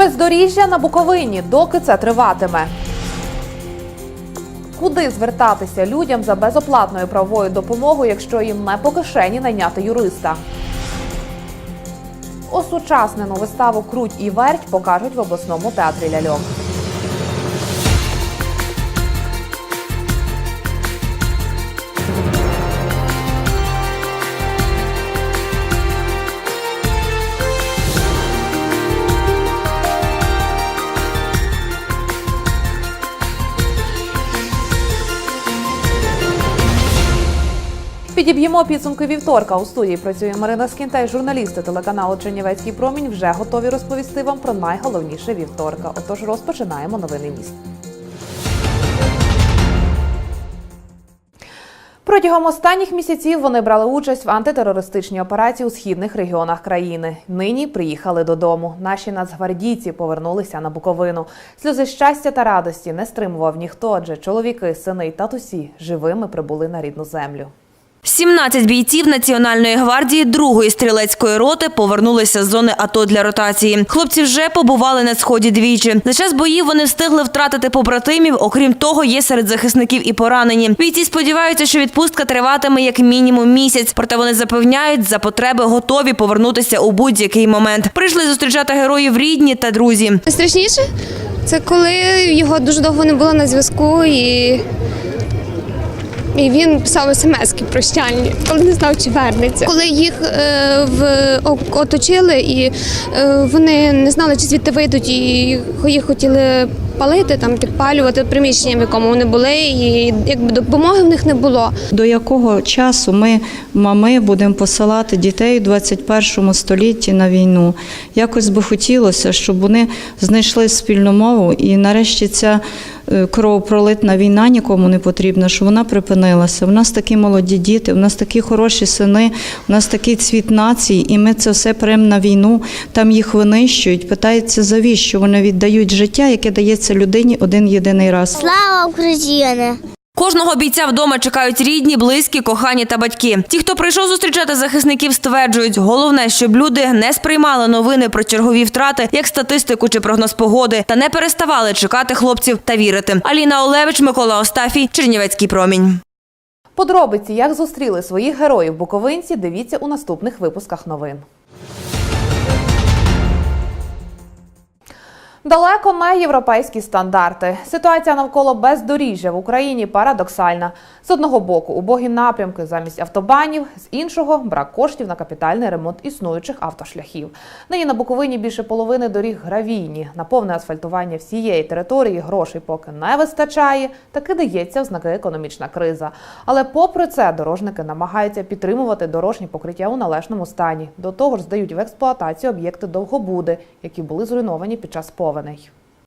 Бездоріжжя на Буковині, доки це триватиме. Куди звертатися людям за безоплатною правовою допомогою, якщо їм не по кишені найняти юриста? Осучаснену виставу Круть і верть покажуть в обласному театрі ляльок. Підіб'ємо підсумки вівторка. У студії працює Марина Скінта і журналісти телеканалу Чернівецький промінь вже готові розповісти вам про найголовніше вівторка. Отож розпочинаємо новини міста. Протягом останніх місяців вони брали участь в антитерористичній операції у східних регіонах країни. Нині приїхали додому. Наші нацгвардійці повернулися на Буковину. Сльози щастя та радості не стримував ніхто, адже чоловіки, сини й татусі живими прибули на рідну землю. 17 бійців Національної гвардії другої стрілецької роти повернулися з зони АТО для ротації. Хлопці вже побували на сході двічі. За час боїв вони встигли втратити побратимів. Окрім того, є серед захисників і поранені. Бійці сподіваються, що відпустка триватиме як мінімум місяць. Проте вони запевняють, за потреби готові повернутися у будь-який момент. Прийшли зустрічати героїв рідні та друзі. Страшніше це коли його дуже довго не було на зв'язку і. І він писав смски прощальні, коли не знав, чи вернеться. Коли їх е, в оточили, і е, вони не знали, чи звідти вийдуть, і їх хотіли палити, там підпалювати приміщення, в якому вони були, і якби допомоги в них не було. До якого часу ми, мами, будемо посилати дітей у 21 столітті на війну? Якось би хотілося, щоб вони знайшли спільну мову, і нарешті ця кровопролитна війна нікому не потрібна, що вона припинилася. У нас такі молоді діти, у нас такі хороші сини, у нас такий цвіт нації, і ми це все прямо на війну, там їх винищують. Питається, завіщо вони віддають життя, яке дається людині один єдиний раз. Слава Україні! Кожного бійця вдома чекають рідні, близькі, кохані та батьки. Ті, хто прийшов зустрічати захисників, стверджують, головне, щоб люди не сприймали новини про чергові втрати як статистику чи прогноз погоди, та не переставали чекати хлопців та вірити. Аліна Олевич, Микола Остафій, Чернівецький промінь. Подробиці, як зустріли своїх героїв буковинці, дивіться у наступних випусках новин. Далеко не європейські стандарти. Ситуація навколо бездоріжжя в Україні парадоксальна. З одного боку, убогі напрямки замість автобанів, з іншого брак коштів на капітальний ремонт існуючих автошляхів. Нині на Буковині більше половини доріг гравійні. На повне асфальтування всієї території грошей поки не вистачає. Таки дається в знаки економічна криза. Але попри це дорожники намагаються підтримувати дорожні покриття у належному стані. До того ж, здають в експлуатацію об'єкти довгобуди, які були зруйновані під час повеней.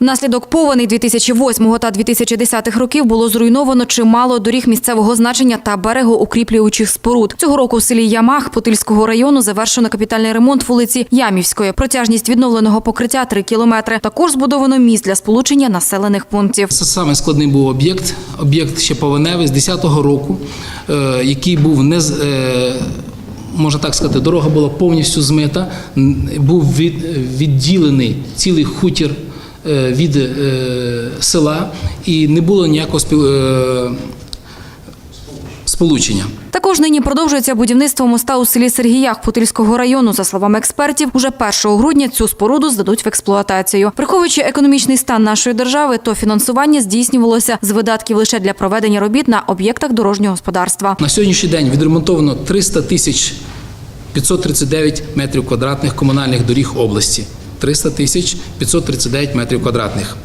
Внаслідок повеней 2008 та 2010 років було зруйновано чимало доріг місцевого значення та берегоукріплюючих споруд. Цього року в селі Ямах Потильського району завершено капітальний ремонт вулиці Ямівської. Протяжність відновленого покриття 3 кілометри. Також збудовано міст для сполучення населених пунктів. Це саме складний був об'єкт, об'єкт ще повеневий з 10-го року, е, який був не з- е, можна так сказати, дорога була повністю змита. Був від, відділений цілий хутір е, від е, села, і не було ніякого е, сполучення. Також нині продовжується будівництво моста у селі Сергіях Путильського району. За словами експертів, уже 1 грудня цю споруду здадуть в експлуатацію. Враховуючи економічний стан нашої держави, то фінансування здійснювалося з видатків лише для проведення робіт на об'єктах дорожнього господарства. На сьогоднішній день відремонтовано 300 тисяч 539 метрів квадратних комунальних доріг області. 300 тисяч 539 метрів квадратних.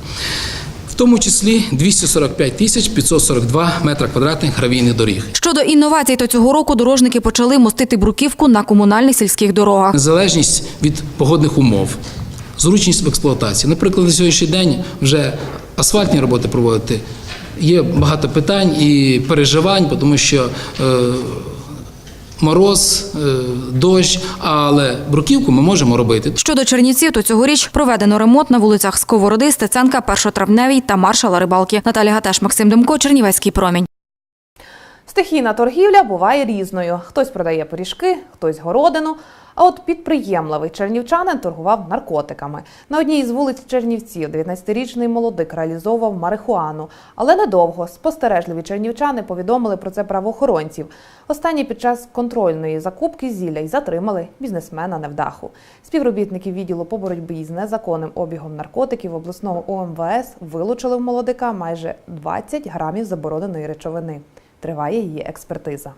Тому числі 245 тисяч 542 метра квадратних гравійних доріг. Щодо інновацій, то цього року дорожники почали мостити бруківку на комунальних сільських дорогах. Незалежність від погодних умов, зручність в експлуатації. Наприклад, на сьогоднішній день вже асфальтні роботи проводити. Є багато питань і переживань, тому що е, мороз, е, дощ, але бруківку ми можемо робити. Щодо Чернівців, то цьогоріч проведено ремонт на вулицях Сковороди, Стеценка, Першотравневій та Маршала Рибалки. Наталія Гатеш, Максим Демко, Чернівецький промінь. Стихійна торгівля буває різною. Хтось продає пиріжки, хтось городину. А от підприємливий чернівчанин торгував наркотиками. На одній із вулиць Чернівців 19-річний молодик реалізовував марихуану. Але недовго спостережливі чернівчани повідомили про це правоохоронців. Останні під час контрольної закупки зілля й затримали бізнесмена невдаху. Співробітники відділу по боротьбі з незаконним обігом наркотиків обласного ОМВС вилучили в молодика майже 20 грамів забороненої речовини. Триває її експертиза.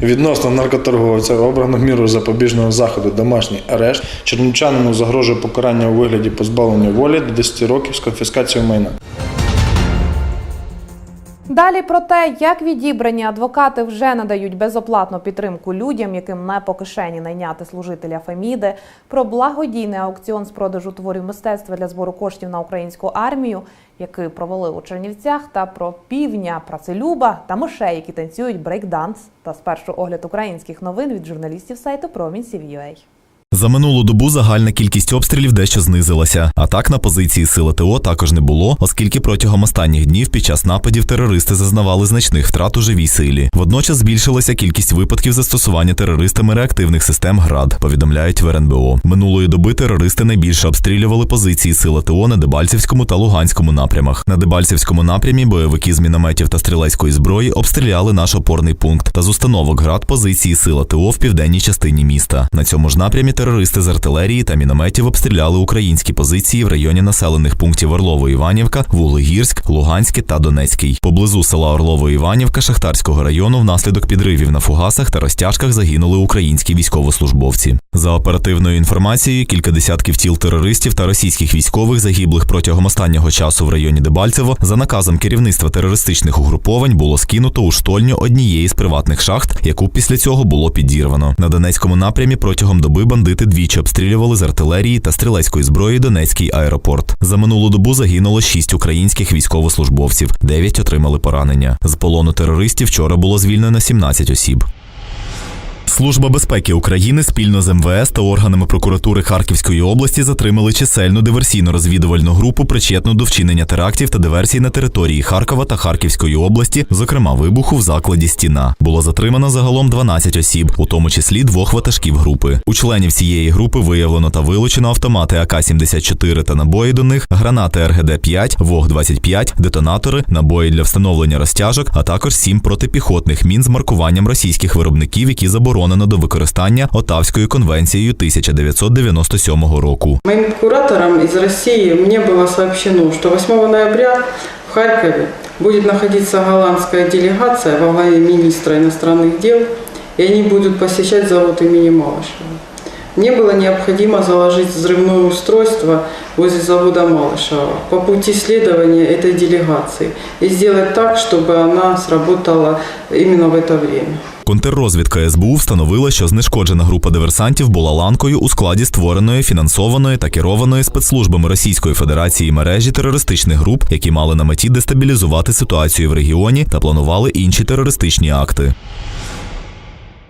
Відносно наркоторговця обрано міру запобіжного заходу домашній арешт. Чернівчанину загрожує покарання у вигляді позбавлення волі до 10 років з конфіскацією майна. Далі про те, як відібрані адвокати вже надають безоплатну підтримку людям, яким не по кишені найняти служителя Феміди, про благодійний аукціон з продажу творів мистецтва для збору коштів на українську армію, який провели у Чернівцях, та про півня, працелюба та мишей, які танцюють брейкданс. Та спершу огляд українських новин від журналістів сайту Промінь CVUA. За минулу добу загальна кількість обстрілів дещо знизилася. Атак на позиції сили ТО також не було, оскільки протягом останніх днів під час нападів терористи зазнавали значних втрат у живій силі. Водночас збільшилася кількість випадків застосування терористами реактивних систем ГРАД. Повідомляють в РНБО. Минулої доби терористи найбільше обстрілювали позиції сили ТО на Дебальцевському та Луганському напрямах. На Дебальцевському напрямі бойовики з мінометів та стрілецької зброї обстріляли наш опорний пункт та з установок ГРАД позиції сила ТО в південній частині міста. На цьому ж напрямі терористи з артилерії та мінометів обстріляли українські позиції в районі населених пунктів Орлово-Іванівка, Вуглегірськ, Луганське та Донецький. Поблизу села Орлово-Іванівка Шахтарського району внаслідок підривів на фугасах та розтяжках загинули українські військовослужбовці. За оперативною інформацією, кілька десятків тіл терористів та російських військових загиблих протягом останнього часу в районі Дебальцево за наказом керівництва терористичних угруповань було скинуто у штольню однієї з приватних шахт, яку після цього було підірвано. На Донецькому напрямі протягом доби бандити двічі обстрілювали з артилерії та стрілецької зброї Донецький аеропорт. За минулу добу загинуло шість українських військовослужбовців, дев'ять отримали поранення. З полону терористів вчора було звільнено 17 осіб. Служба безпеки України спільно з МВС та органами прокуратури Харківської області затримали чисельну диверсійно-розвідувальну групу, причетну до вчинення терактів та диверсій на території Харкова та Харківської області, зокрема вибуху в закладі Стіна. Було затримано загалом 12 осіб, у тому числі двох ватажків групи. У членів цієї групи виявлено та вилучено автомати АК-74 та набої до них, гранати РГД-5, ВОГ-25, детонатори, набої для встановлення розтяжок, а також сім протипіхотних мін з маркуванням російських виробників, які заборонено до використання Отавською конвенцією 1997 року. Моим куратором из России мне было сообщено, что 8 ноября в Харькове будет находиться голландская делегация во главе министра иностранных дел, и они будут посещать завод имени Малышева. Мне было необходимо заложить взрывное устройство возле завода Малышева по пути следования этой делегации и сделать так, чтобы она сработала именно в это время. Контррозвідка СБУ встановила, що знешкоджена група диверсантів була ланкою у складі створеної, фінансованої та керованої спецслужбами Російської Федерації мережі терористичних груп, які мали на меті дестабілізувати ситуацію в регіоні та планували інші терористичні акти.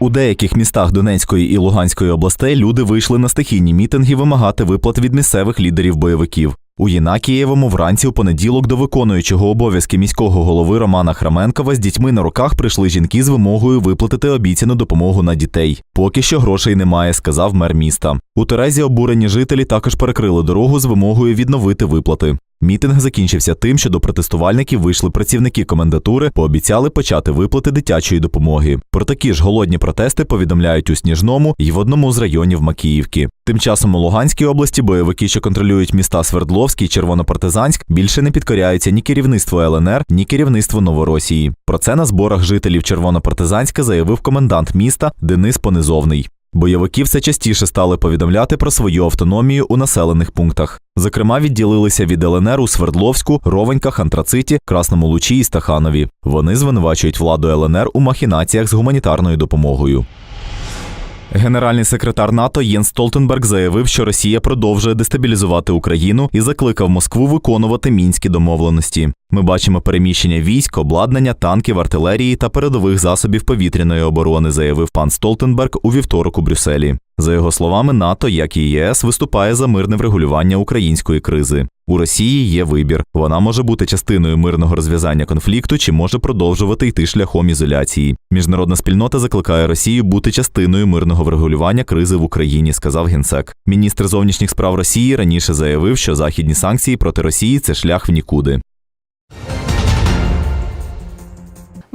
У деяких містах Донецької і Луганської областей люди вийшли на стихійні мітинги вимагати виплат від місцевих лідерів бойовиків. У Єнакієвому вранці у понеділок до виконуючого обов'язки міського голови Романа Храменкова з дітьми на руках прийшли жінки з вимогою виплатити обіцяну допомогу на дітей. Поки що грошей немає, сказав мер міста. У Терезі обурені жителі також перекрили дорогу з вимогою відновити виплати. Мітинг закінчився тим, що до протестувальників вийшли працівники комендатури, пообіцяли почати виплати дитячої допомоги. Про такі ж голодні протести повідомляють у Сніжному і в одному з районів Макіївки. Тим часом у Луганській області бойовики, що контролюють міста Свердловський і Червонопартизанськ, більше не підкоряються ні керівництву ЛНР, ні керівництву Новоросії. Про це на зборах жителів Червонопартизанська заявив комендант міста Денис Понизовний. Бойовики все частіше стали повідомляти про свою автономію у населених пунктах. Зокрема, відділилися від ЛНР у Свердловську, Ровеньках, Антрациті, Красному Лучі і Стаханові. Вони звинувачують владу ЛНР у махінаціях з гуманітарною допомогою. Генеральний секретар НАТО Єнс Столтенберг заявив, що Росія продовжує дестабілізувати Україну і закликав Москву виконувати мінські домовленості. Ми бачимо переміщення військ, обладнання, танків, артилерії та передових засобів повітряної оборони, заявив пан Столтенберг у вівторок у Брюсселі. За його словами, НАТО, як і ЄС, виступає за мирне врегулювання української кризи. У Росії є вибір. Вона може бути частиною мирного розв'язання конфлікту чи може продовжувати йти шляхом ізоляції. Міжнародна спільнота закликає Росію бути частиною мирного врегулювання кризи в Україні, сказав генсек. Міністр зовнішніх справ Росії раніше заявив, що західні санкції проти Росії це шлях в нікуди.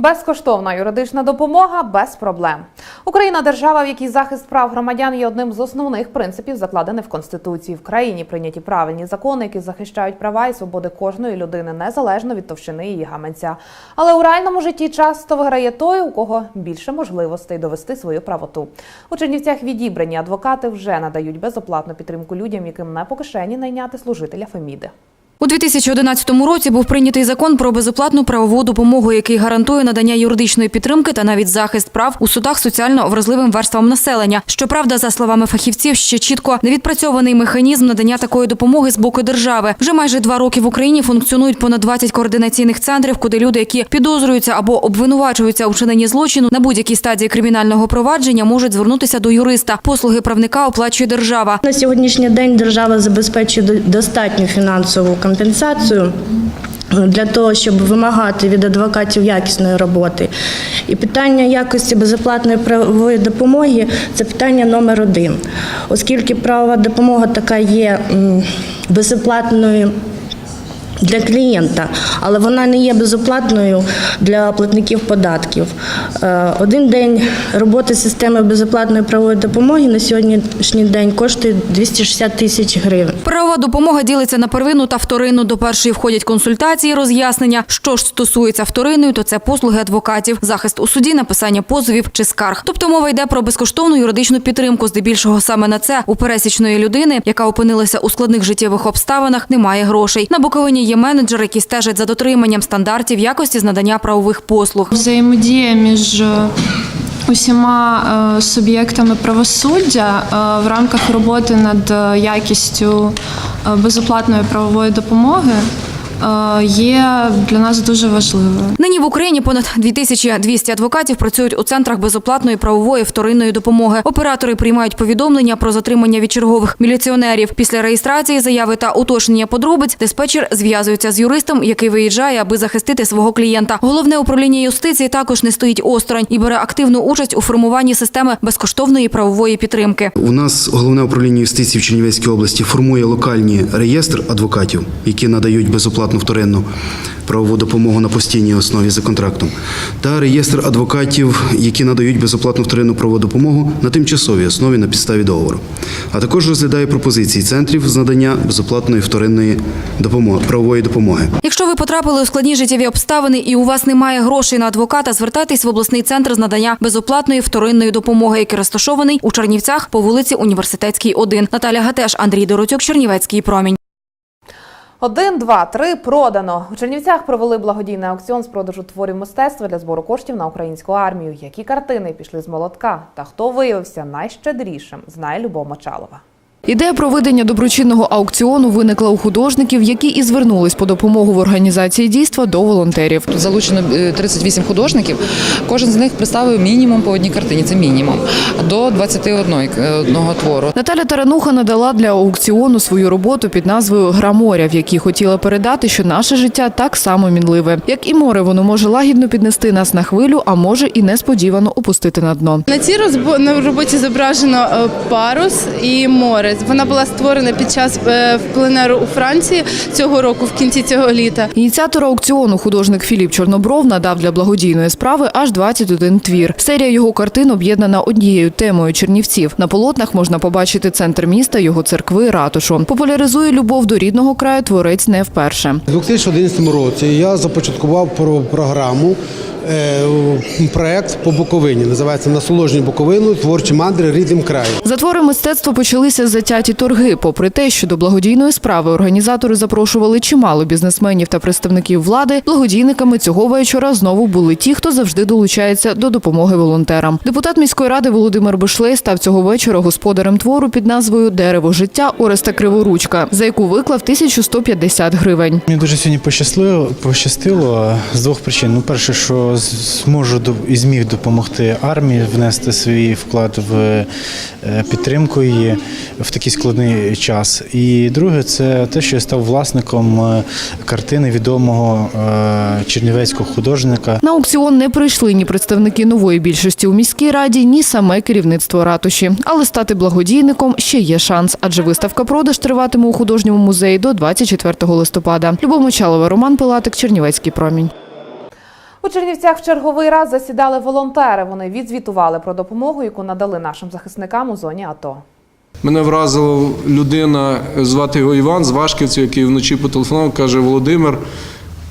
Безкоштовна юридична допомога без проблем. Україна держава, в якій захист прав громадян є одним з основних принципів, закладених в конституції. В країні прийняті правильні закони, які захищають права і свободи кожної людини незалежно від товщини її гаманця. Але у реальному житті часто виграє той, у кого більше можливостей довести свою правоту. У Чернівцях відібрані адвокати вже надають безоплатну підтримку людям, яким не по кишені найняти служителя Феміди. У 2011 році був прийнятий закон про безоплатну правову допомогу, який гарантує надання юридичної підтримки та навіть захист прав у судах соціально вразливим верствам населення. Щоправда, за словами фахівців, ще чітко не відпрацьований механізм надання такої допомоги з боку держави. Вже майже два роки в Україні функціонують понад 20 координаційних центрів, куди люди, які підозрюються або обвинувачуються у чиненні злочину на будь-якій стадії кримінального провадження, можуть звернутися до юриста. Послуги правника оплачує держава. На сьогоднішній день держава забезпечує достатню фінансову компенсацію для того, щоб вимагати від адвокатів якісної роботи. І питання якості безоплатної правової допомоги це питання номер один, оскільки правова допомога така є безоплатною. Для клієнта, але вона не є безоплатною для платників податків. Е, Один день роботи системи безоплатної правової допомоги на сьогоднішній день коштує 260 тисяч гривень. Правова допомога ділиться на первинну та вторинну. До першої входять консультації, роз'яснення. Що ж стосується вторинної, то це послуги адвокатів, захист у суді, написання позовів чи скарг. Тобто мова йде про безкоштовну юридичну підтримку. Здебільшого саме на це у пересічної людини, яка опинилася у складних життєвих обставинах, немає грошей. На Буковині є менеджери, які стежать за дотриманням стандартів якості з надання правових послуг. Взаємодія між е, усіма е, суб'єктами правосуддя е, в рамках роботи над якістю безоплатної правової допомоги є для нас дуже важливою. Нині в Україні понад 2200 адвокатів працюють у центрах безоплатної правової вторинної допомоги. Оператори приймають повідомлення про затримання від чергових міліціонерів. Після реєстрації заяви та уточнення подробиць диспетчер зв'язується з юристом, який виїжджає, аби захистити свого клієнта. Головне управління юстиції також не стоїть осторонь і бере активну участь у формуванні системи безкоштовної правової підтримки. У нас головне управління юстиції в Чернівецькій області формує локальні реєстр адвокатів, які надають безоплатну вторинну правову допомогу на постійній основі за контрактом, та реєстр адвокатів, які надають безоплатну вторинну правову допомогу на тимчасовій основі на підставі договору. А також розглядає пропозиції центрів з надання безоплатної вторинної допомоги правової допомоги. Якщо ви потрапили у складні життєві обставини і у вас немає грошей на адвоката, звертайтесь в обласний центр з надання безоплатної вторинної допомоги, який розташований у Чернівцях по вулиці Університетській, 1. Наталя Гатеш, Андрій Доротюк, Чернівецький промінь. Один, два, три продано. У Чернівцях провели благодійний аукціон з продажу творів мистецтва для збору коштів на українську армію. Які картини пішли з молотка та хто виявився найщедрішим, знає Любов Мочалова. Ідея проведення доброчинного аукціону виникла у художників, які і звернулись по допомогу в організації дійства до волонтерів. Залучено е, 38 художників. Кожен з них представив мінімум по одній картині. Це мінімум до 21 е, одного твору. Наталя Тарануха надала для аукціону свою роботу під назвою Гра моря, в якій хотіла передати, що наше життя так само мінливе. Як і море, воно може лагідно піднести нас на хвилю, а може і несподівано опустити на дно. На цій роботі зображено е, парус і море. Вона була створена під час е, пленеру у Франції цього року, в кінці цього літа. Ініціатор аукціону художник Філіп Чорнобров надав для благодійної справи аж 21 твір. Серія його картин об'єднана однією темою Чернівців. На полотнах можна побачити центр міста, його церкви, ратушу. Популяризує любов до рідного краю творець не вперше. У 2011 році я започаткував про- програму. Е, Проект по Буковині називається Насоложні Буковину творчі мандри рідним краю. За твори мистецтва почалися затяті торги. Попри те, що до благодійної справи організатори запрошували чимало бізнесменів та представників влади, благодійниками цього вечора знову були ті, хто завжди долучається до допомоги волонтерам. Депутат міської ради Володимир Бишлей став цього вечора господарем твору під назвою Дерево життя Ореста Криворучка, за яку виклав 1150 гривень. Мені дуже сьогодні пощастило, пощастило з двох причин. Ну, перше, що що зможу і зміг допомогти армії внести свій вклад в е, підтримку її в такий складний час. І друге, це те, що я став власником е, картини відомого е, чернівецького художника На аукціон не прийшли ні представники нової більшості у міській раді, ні саме керівництво ратуші. Але стати благодійником ще є шанс, адже виставка продаж триватиме у художньому музеї до 24 листопада. Любов Мочалова, Роман Пилатик, Чернівецький промінь. У Чернівцях в черговий раз засідали волонтери. Вони відзвітували про допомогу, яку надали нашим захисникам у зоні АТО. Мене вразила людина, звати його Іван з Вашківців, який вночі потелефонував, каже: Володимир,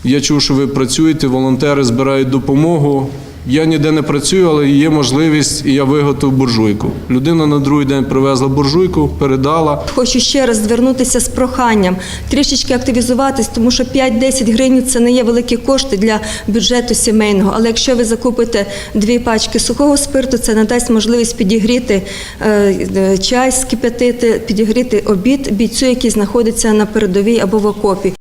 я чув, що ви працюєте, волонтери збирають допомогу. Я ніде не працюю, але є можливість, і я виготовив буржуйку. Людина на другий день привезла буржуйку, передала. Хочу ще раз звернутися з проханням трішечки активізуватись, тому що 5-10 гривень це не є великі кошти для бюджету сімейного. Але якщо ви закупите дві пачки сухого спирту, це надасть можливість підігріти е, е, чай, скип'ятити, підігріти обід бійцю, який знаходиться на передовій або в окопі.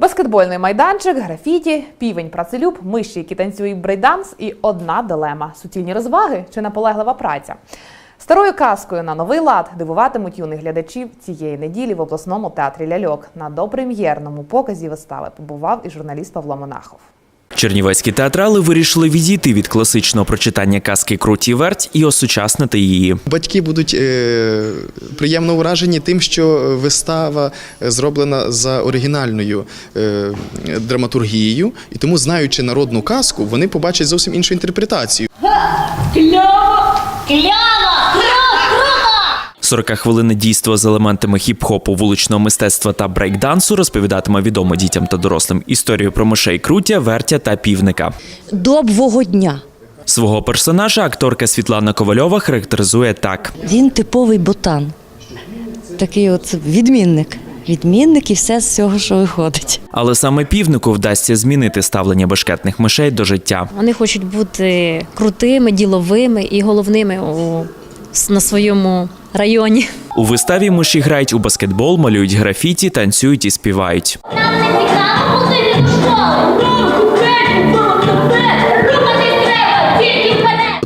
Баскетбольний майданчик, графіті, півень працелюб, миші, які танцюють брейданс і одна дилема: суцільні розваги чи наполеглива праця. Старою казкою на новий лад дивуватимуть юних глядачів цієї неділі в обласному театрі Ляльок. На допрем'єрному показі вистави побував і журналіст Павло Монахов. Чернівецькі театрали вирішили відійти від класичного прочитання казки Круті верть і осучаснити її. Батьки будуть е, приємно вражені тим, що вистава зроблена за оригінальною е, драматургією, і тому, знаючи народну казку, вони побачать зовсім іншу інтерпретацію. Кляво! Кляво! Круто! 40-хвилинне дійство з елементами хіп-хопу, вуличного мистецтва та брейкдансу розповідатиме відомо дітям та дорослим історію про мишей крутя, вертя та півника. Доброго дня. Свого персонажа акторка Світлана Ковальова характеризує так: Він типовий ботан. Такий от відмінник. Відмінник і все з цього, що виходить. але саме півнику вдасться змінити ставлення бешкетних мишей до життя. Вони хочуть бути крутими, діловими і головними у, на своєму районі. У виставі миші грають у баскетбол, малюють графіті, танцюють і співають. Нам не цікаво ходити до школи!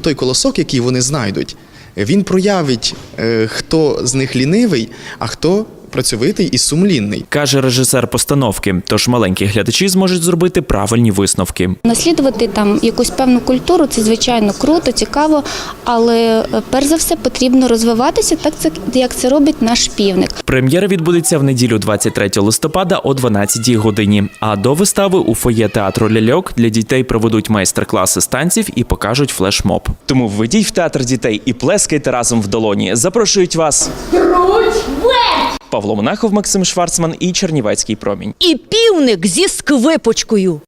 Той колосок, який вони знайдуть, він проявить, е, хто з них лінивий, а хто працьовитий і сумлінний. каже режисер постановки. Тож маленькі глядачі зможуть зробити правильні висновки. Наслідувати там якусь певну культуру це звичайно круто, цікаво, але е, перш за все потрібно розвиватися, так це як це робить наш півник. Прем'єра відбудеться в неділю 23 листопада о 12 годині. А до вистави у фоє театру Ляльок для дітей проведуть майстер-класи з танців і покажуть флешмоб. Тому введіть в театр дітей і плескайте разом в долоні. Запрошують вас Круть вверх! Павло Монахов, Максим Шварцман і Чернівецький промінь. І півник зі сквипочкою.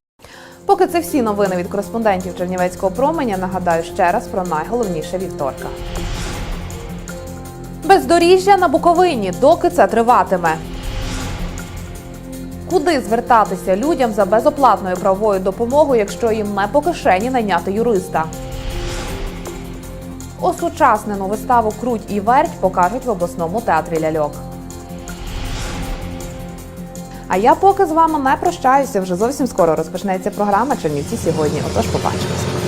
Поки це всі новини від кореспондентів Чернівецького променя, нагадаю ще раз про найголовніше вівторка. Бездоріжжя на Буковині, доки це триватиме. Куди звертатися людям за безоплатною правовою допомогою, якщо їм не по кишені найняти юриста? Осучаснену виставу Круть і верть покажуть в обласному театрі ляльок. А я поки з вами не прощаюся. Вже зовсім скоро розпочнеться програма Чернівці сьогодні. Отож, побачимось.